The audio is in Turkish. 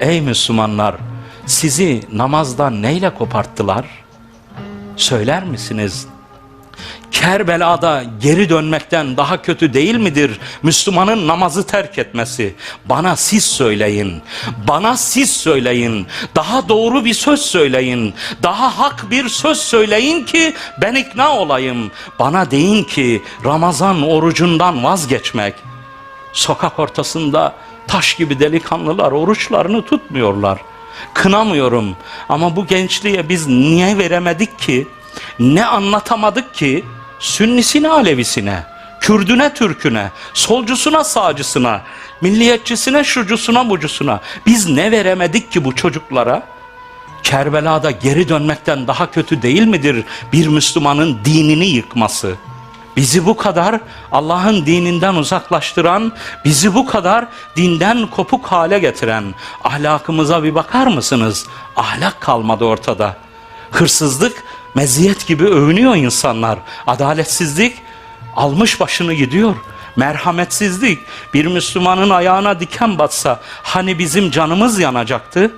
Ey Müslümanlar sizi namazdan neyle koparttılar? Söyler misiniz? Kerbela'da geri dönmekten daha kötü değil midir Müslümanın namazı terk etmesi? Bana siz söyleyin. Bana siz söyleyin. Daha doğru bir söz söyleyin. Daha hak bir söz söyleyin ki ben ikna olayım. Bana deyin ki Ramazan orucundan vazgeçmek. Sokak ortasında taş gibi delikanlılar oruçlarını tutmuyorlar. Kınamıyorum ama bu gençliğe biz niye veremedik ki? Ne anlatamadık ki? Sünnisine Alevisine, Kürdüne Türküne, solcusuna sağcısına, milliyetçisine şucusuna bucusuna. Biz ne veremedik ki bu çocuklara? Kerbela'da geri dönmekten daha kötü değil midir bir Müslümanın dinini yıkması? Bizi bu kadar Allah'ın dininden uzaklaştıran, bizi bu kadar dinden kopuk hale getiren ahlakımıza bir bakar mısınız? Ahlak kalmadı ortada. Hırsızlık meziyet gibi övünüyor insanlar. Adaletsizlik almış başını gidiyor. Merhametsizlik bir Müslümanın ayağına diken batsa hani bizim canımız yanacaktı?